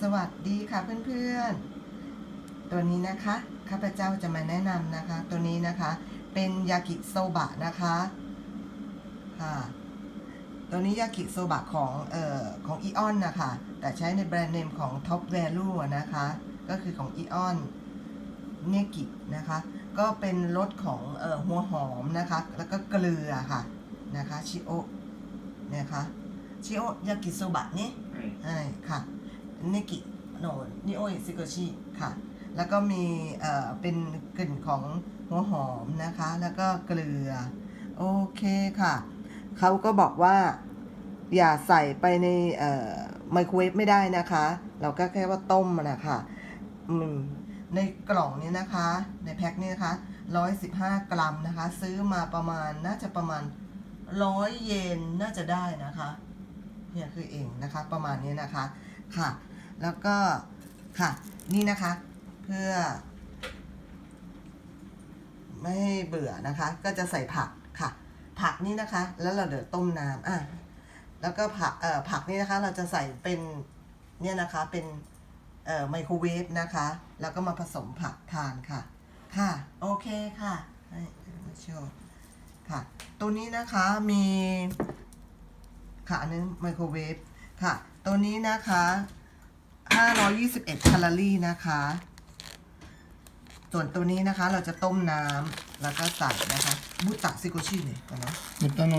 สวัสดีค่ะเพื่อนๆ ตัวนี้นะคะ ข้าพเจ้าจะมาแนะนำนะคะ ตัวนี้นะคะเป็นยากิโซบะนะคะค่ะตัวนี้ยากิโซบะของเอ่อของอีออนนะคะ แต่ใช้ในแบรนด์เนมของ Top Value อะนะคะ ก็คือของอีออนเนกินะคะ ก็เป็นรสของเอ่อหัวหอมนะคะ แล้วก็เกลือค่ะนะคะชิโอะนะคะชิโอะยากิโซบะนี่はい。ใช่ค่ะเนิกิโนนิโออิซิโกชิค่ะ แล้วก็มีเอ่อเป็นกลิ่นของหัวหอมนะคะ แล้วก็เกลือ โอเคค่ะ เขาก็บอกว่าอย่าใส่ไปในไมโครเวฟไม่ได้นะคะ เราก็แค่ว่าต้มมันะคะในกล่องนี้นะคะ ในแพ็คนี้นะคะ 115 กรัมนะคะ ซื้อมาประมาณน่าจะประมาณ 100 เยนน่าจะได้นะคะ เนี่ยคือเองนะคะ ประมาณนี้นะคะ ค่ะ แล้วก็ค่ะนี่นะคะ เพื่อ ไม่ให้เบื่อนะคะ ก็จะใส่ผักค่ะ ผักนี่นะคะ แล้วเราเดี๋ยวต้มน้ำอะแล้วก็ผักเอ่อผักนี่นะคะ เราจะใส่เป็นเนี่ยนะคะเป็นเอ่อไมโครเวฟนะคะ แล้วก็มาผสมผักทานค่ะ ค่ะ โอเคค่ะให้มาโชว์ค่ะ ตัวนี้นะคะมีค่ะอันนี้ไมโครเวฟค่ะ ตัวนี้นะคะ 521 แคลอรี่นะคะ ส่วนตัวนี้นะคะเราจะต้มน้ำแล้วก็ใส่นะคะบุตะซิโกชิเนี่ยก่อนเนาะ 豚の、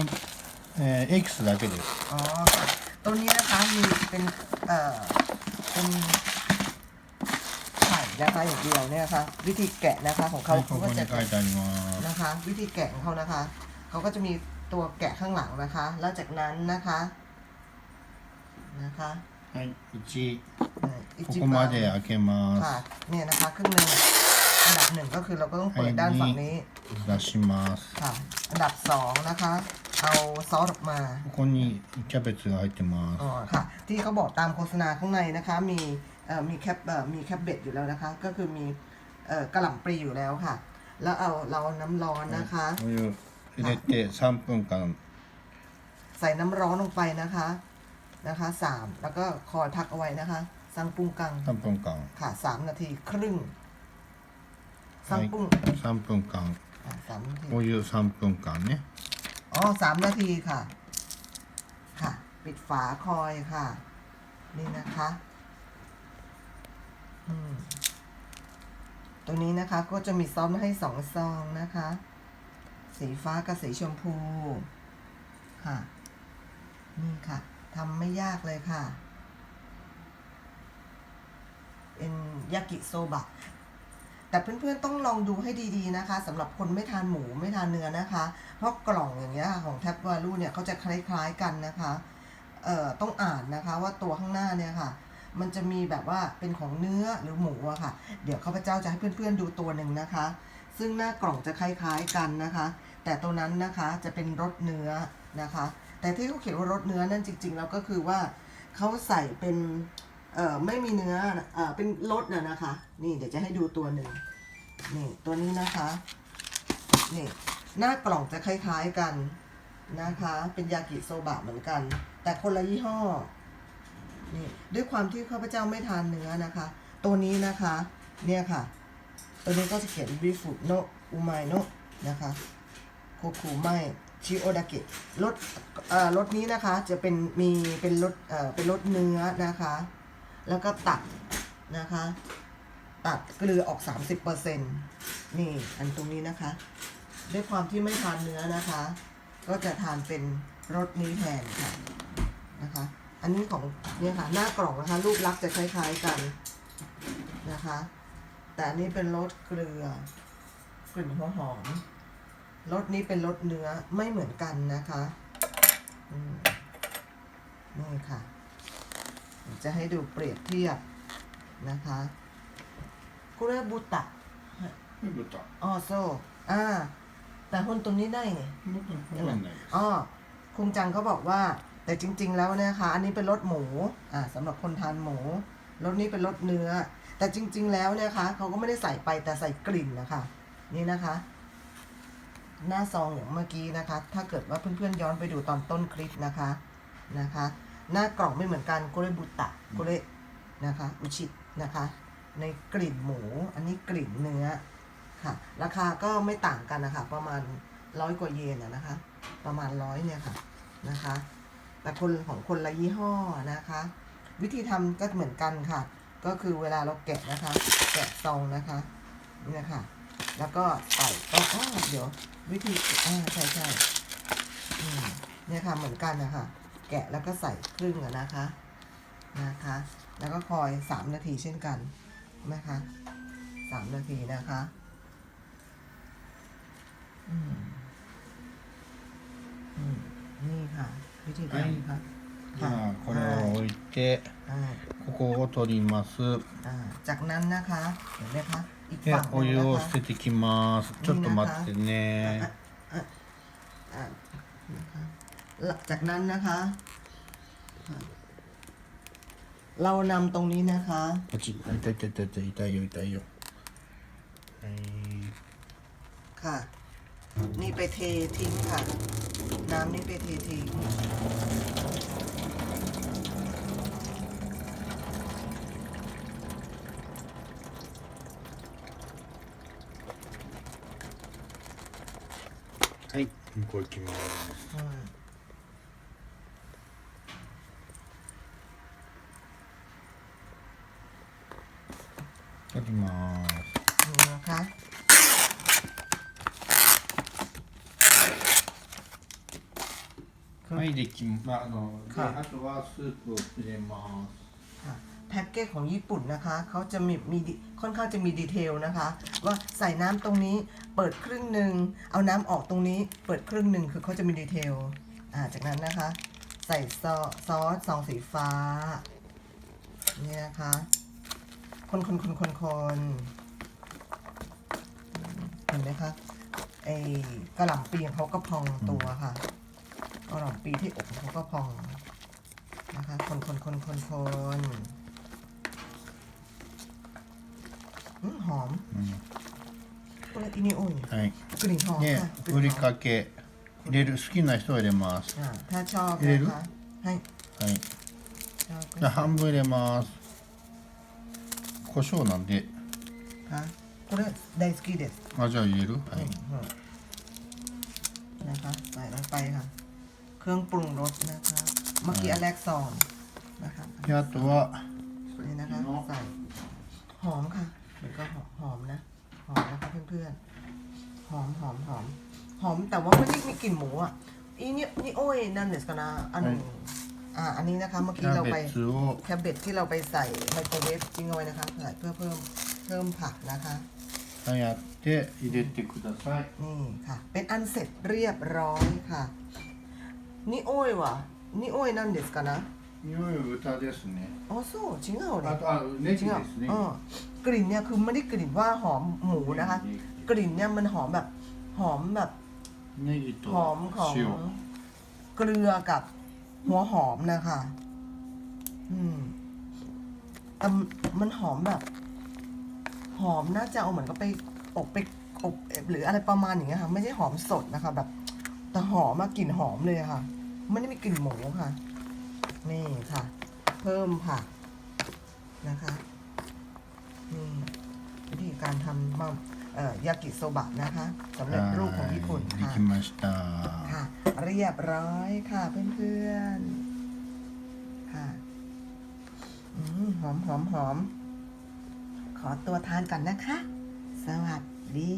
えーエキスだけです。 อ๋อค่ะตัวนี้นะคะมีเป็นเอ่อเป็นไข่นะคะอย่างเดียวเนี่ยนะคะวิธีแกะนะคะของเขา はい、こ เขา こ ก็ に จะ 書いてあります。 นะคะ วิธีแกะของเขานะคะเขาก็จะมีตัวแกะข้างหลังนะคะ แล้วจากนั้นนะคะนะคะ はい、1、 เ อ่ออิ こ จิ こ บั ま ง で開けま ค่ะ す。 เนี่ยนะคะครึ่งหนึ่งอันดับหนึ่งก็คือเราก็ต้องเปิดด้านฝั่งนี้ 出します。 ค่ะ อันดับสองนะคะ เอาซอสออกมา ここにキャベツが入ってま อ๋อค่ะ ที่เขาบอกตามโฆษณาข้างในนะคะ มีเอ่อมีแคปเอ่อมีแคปเบ็ดอยู่แล้วนะคะ ก็คือมีเอ่อกระหล่ำปลีอยู่แล้วค่ะ แล้วเอาเราน้ำร้อน す。 นะคะ お湯入れて3分間 ใส่น้ำร้อนลงไปนะคะนะคะสามแล้วก็คอยพักเอาไว้นะคะ ซังปุงกังสามปุ่งกังค่ะสามนาทีครึ่ง ซังปุง 3분งอะสามนาทีโอ้ยสามปุ่งกังเนี่ยอ๋อสามนาทีค่ะ ค่ะ ปิดฝาคอยค่ะ นี่นะคะอืมตัวนี้นะคะก็จะมีซองมให้สองซองนะคะ สีฟ้ากับสีชมพู ค่ะ นี่ค่ะทำไม่ยากเลยค่ะ เป็นยากิโซบะ แต่เพื่อนๆต้องลองดูให้ดีๆนะคะสำหรับคนไม่ทานหมูไม่ทานเนื้อนะคะ เพราะกล่องอย่างเงี้ยค่ะของแท็บวาลูเนี่ยเขาจะคล้ายๆกันนะคะเอ่อต้องอ่านนะคะว่าตัวข้างหน้าเนี่ยค่ะ มันจะมีแบบว่าเป็นของเนื้อหรือหมูอะค่ะ เดี๋ยวข้าพเจ้าจะให้เพื่อนๆดูตัวหนึ่งนะคะ ซึ่งหน้ากล่องจะคล้ายๆกันนะคะ แต่ตัวนั้นนะคะจะเป็นรสเนื้อนะคะ แต่ที่เขาเขียนว่ารสเนื้อนั่นจริง ๆ แล้วก็คือว่าเขาใส่เป็น เอ่อไม่มีเนื้อเอ่อเป็นรสน่ะนะคะ นี่เดี๋ยวจะให้ดูตัวหนึ่งนี่ตัวนี้นะคะนี่หน้ากล่องจะคล้ายๆกันนะคะ เป็นยากิโซบะเหมือนกัน แต่คนละยี่ห้อนี่ด้วยความที่ข้าพเจ้าไม่ทานเนื้อนะคะ ตัวนี้นะคะเนี่ยค่ะ ตัวนี้ก็จะเขียนบิฟุโนอุไมโนนะคะโคคุไมชิโอดาเกะรสเอ่อรสนี้นะคะจะเป็นมีเป็นรสเอ่อเป็นรสเนื้อนะคะ แล้วก็ตัดนะคะ ตัดเกลือออก 30%นี่อันตรงนี้นะคะ ด้วยความที่ไม่ทานเนื้อนะคะ ก็จะทานเป็นรสนี้แทนค่ะนะคะ อันนี้ของเนี่ยค่ะหน้ากล่องนะคะ รูปลักษณ์จะคล้ายๆกันนะคะ แต่อันนี้เป็นรสเกลือกลิ่นหัวหอมรสนี้เป็นรสเนื้อไม่เหมือนกันนะคะ นี่ค่ะ จะให้ดูเปรียบเทียบนะคะกุเรบุตะ 豚 ออโซอ่า แต่คนตัวนี้ได้ไง 豚わかんないです อ๋อคุงจังเขาบอกว่า แต่จริง ๆ แล้วเนยนะคะ อันนี้เป็นรสหมู อ่าสำหรับคนทานหมู รสนี้เป็นรสเนื้อ แต่จริง ๆ แล้วเนี่ยคะเขาก็ไม่ได้ใส่ไปแต่ใส่กลิ่นนะคะ นี่นะคะ หน้าซองอย่างเมื่อกี้นะคะ ถ้าเกิดว่าเพื่อนๆย้อนไปดูตอนต้นคลิปนะคะ นะคะ หน้ากล่องไม่เหมือนกันโกเรบุตะโกเรนะคะอุชินะคะ ในกลิ่นหมู อันนี้กลิ่นเนื้อค่ะ ราคาก็ไม่ต่างกันนะคะ ประมาณร้อยกว่าเยนนะคะ ประมาณร้อยเนี่ยค่ะนะคะ แต่คนของคนละยี่ห้อนะคะ วิธีทำก็เหมือนกันค่ะ ก็คือเวลาเราแกะนะคะ แกะซองนะคะเนี่ยค่ะแล้วก็ใส่ก็อ้เดี๋ยว วิธีอ่าใช่ใช่เนี่ยค่ะเหมือนกันนะคะ แกะแล้วก็ใส่ครึ่งอะนะคะนะคะ แล้วก็คอยสามนาทีเช่นกันนะคะสามนาทีนะคะ อืมอืมนี่ค่ะ วิธี はい ทำค่ะ じゃあこれを置いて อ่า ここを取ります อ่าจากนั้นนะคะ เห็นไหมคะ อีก で ฝั่งห お นึ่ง 湯 นะ を คะ 捨ててきますちょっと待ってね จากนั้นนะคะ เรานำตรงนี้นะคะ パチッ痛い痛い痛い痛い痛いよ痛いよはい ค่ะ นี่ไปเททิ้งค่ะ น้ำนี่ไปเททิ้ง はい向こう行きます อืม 取ります นี่นะคะ はいできまあのではいあとはスープを入れます ค่ะแพ็กเกจของญี่ปุ่นนะคะ เขาจะมีมีดิค่อนข้างจะมีดีเทลนะคะ ว่าใส่น้ำตรงนี้เปิดครึ่งหนึ่งเอาน้ำออกตรงนี้ เปิดครึ่งหนึ่งคือเขาจะมีดีเทลอ่าจากนั้นนะคะ ใส่ซอซอสซองสีฟ้านี่นะคะ คนคนคนคนคนเห็นไหมคะไอ้กระหล่ำปีของเขาก็พองตัวค่ะกระหล่ำปีที่อบของเขาก็พอง นะคะ คนคนคนคนคนอืมหอม うん これイニオイ はい กลิ่นหอม で ค่ะก ふ ลิ่น り หอม かけ入れる好きな人は入れます อ่าถ้าชอบ 入れ นะ る คะให้ はい ชอบ じゃあ半分入れます 胡椒なんで ค่ะこれ大好きです あじゃあ入れるはい อืมนะคะใส่ลงไปค่ะ เครื่องปรุงรสนะคะ เมื่อกี้อันแรกซองนะคะ であとは นี่นะคะใส่หอมค่ะมันก็หอมหอมนะ หอมนะคะเพื่อนๆ หอมหอมหอมหอมแต่ว่าไม่ได้มีกลิ่นหมูอ่ะอีนี่นี่โอ้ยนั่นเดสกันนะอันหนึ่ง อ่า อันนี้นะคะ เมื่อ キ กี้ ャ เราไป ベツを แคบเบ็ดที่เราไปใส่ไมโครเวฟทิ้งเอาไว้นะคะใส่เพื่อเพิ่มเพิ่มผักนะคะ やって入れてください นี่ค่ะ เป็นอันเสร็จเรียบร้อยค่ะ นี่โอ้ยวะนี่โอ้ยนั่นเดสกันนะ 匂いは豚ですね อ๋อสู้จริงเหรอ あ เนี่ย とあネ จริ ギ งเหรอ ですね เออกลิ่นเนี่ยคือไม่ได้กลิ่นว่าหอมหมูนะคะ กลิ่นเนี่ยมันหอมแบบหอมแบบ ネギと หอมของ 塩 เกลือกับ หัวหอมนะคะ อืมแต่มันหอมแบบ หอมน่าจะเอาเหมือนกับไปอบไปอบหรืออะไรประมาณอย่างเงี้ยค่ะ ไม่ใช่หอมสดนะคะ แบบ แต่หอมมากกลิ่นหอมเลยค่ะ ไม่ได้มีกลิ่นหมูค่ะ นี่ค่ะ เพิ่มผักนะคะนี่วิธีการทำมาเอ่อ ยากิโซบะนะคะสำเร็จรูปของญี่ปุ่น はいで ค่ะ きました ค่ะ เรียบร้อยค่ะเพื่อนๆ ค่ะ อืมหอมหอมหอม ขอตัวทานก่อนนะคะ สวัสดี